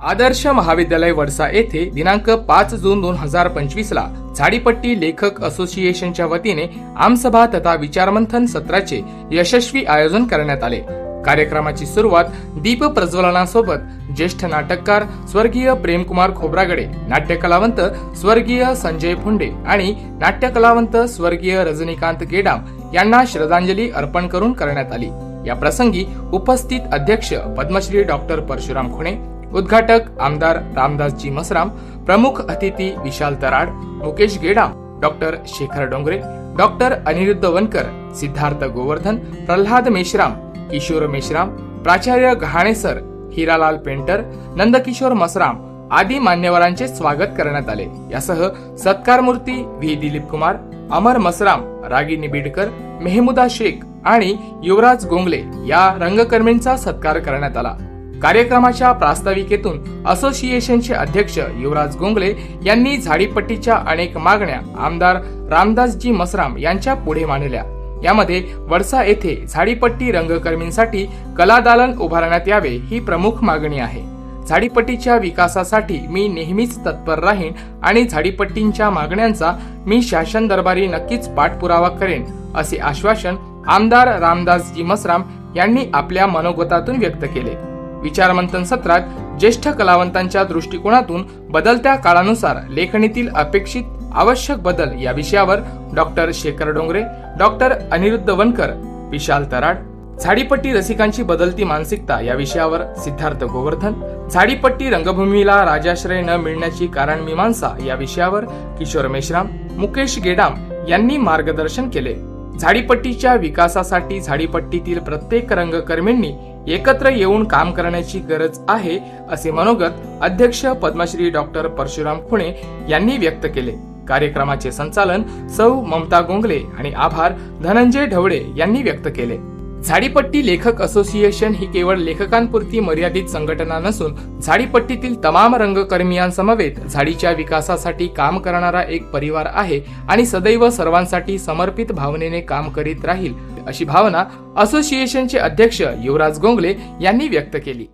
आदर्श महाविद्यालय वडसा येथे दिनांक पाच जून दोन हजार पंचवीस ला झाडीपट्टी लेखक असोसिएशनच्या वतीने आमसभा तथा विचारमंथन सत्राचे यशस्वी आयोजन करण्यात आले. कार्यक्रमाची सुरुवात दीप प्रज्वलनासोबत ज्येष्ठ नाटककार स्वर्गीय प्रेमकुमार खोब्रागडे नाट्यकलावंत स्वर्गीय संजय फुंडे आणि नाट्यकलावंत स्वर्गीय रजनीकांत केडाम यांना श्रद्धांजली अर्पण करून करण्यात आली. या प्रसंगी उपस्थित अध्यक्ष पद्मश्री डॉक्टर परशुराम खुणे उद्घाटक आमदार रामदासजी मसराम प्रमुख अतिथी विशाल तराड मुकेश गेडाम डॉक्टर शेखर डोंगरे डॉक्टर अनिरुद्ध वनकर सिद्धार्थ गोवर्धन प्रल्हाद मेश्राम किशोर मेश्राम प्राचार्य घाणेसर हिरालाल पेंटर नंदकिशोर मसराम आदी मान्यवरांचे स्वागत करण्यात आले. यासह सत्कार मूर्ती व्ही. दिलीप कुमार अमर मसराम रागिनी बिडकर मेहमुदा शेख आणि युवराज गोंगले या रंगकर्मींचा सत्कार करण्यात आला. कार्यक्रमाच्या प्रास्ताविकेतून असोसिएशनचे अध्यक्ष युवराज गोंगले यांनी झाडीपट्टीच्या अनेक मागण्या आमदार रामदासजी मसराम यांच्या पुढे मांडल्या. यामध्ये वडसा येथे झाडीपट्टी रंगकर्मींसाठी कलादालन उभारण्यात यावे ही प्रमुख मागणी आहे. झाडीपट्टीच्या विकासासाठी मी नेहमीच तत्पर राहीन आणि झाडीपट्टींच्या मागण्यांचा मी शासन दरबारी नक्कीच पाठपुरावा करेन असे आश्वासन आमदार रामदासजी मसराम यांनी आपल्या मनोगतातून व्यक्त केले. विचारमंथन सत्रात ज्येष्ठ कलावंतांच्या दृष्टिकोनातून बदलत्या काळानुसार लेखणीतील अपेक्षित आवश्यक बदल या विषयावर डॉक्टर शेखर डोंगरे डॉक्टर अनिरुद्ध वनकर विशाल तराड झाडीपट्टी रसिकांची बदलती मानसिकता या विषयावर सिद्धार्थ गोवर्धन झाडीपट्टी रंगभूमीला राजाश्रय न मिळण्याची कारण मीमांसा या विषयावर किशोर मेश्राम मुकेश गेडाम यांनी मार्गदर्शन केले. झाडीपट्टीच्या विकासासाठी झाडीपट्टीतील प्रत्येक रंगकर्मींनी एकत्र येऊन काम करण्याची गरज आहे असे मनोगत अध्यक्ष पद्मश्री डॉक्टर परशुराम खुणे यांनी व्यक्त केले. कार्यक्रमाचे संचालन सौ ममता गोंगले आणि आभार धनंजय ढवळे यांनी व्यक्त केले. झाडीपट्टी लेखक असोसिएशन ही केवळ लेखकांपुरती मर्यादित संघटना नसून झाडीपट्टीतील तमाम रंगकर्मियांसमवेत झाडीच्या विकासासाठी काम करणारा एक परिवार आहे आणि सदैव सर्वांसाठी समर्पित भावनेने काम करीत राहील अशी भावना असोसिएशनचे अध्यक्ष युवराज गोंगले यांनी व्यक्त केली.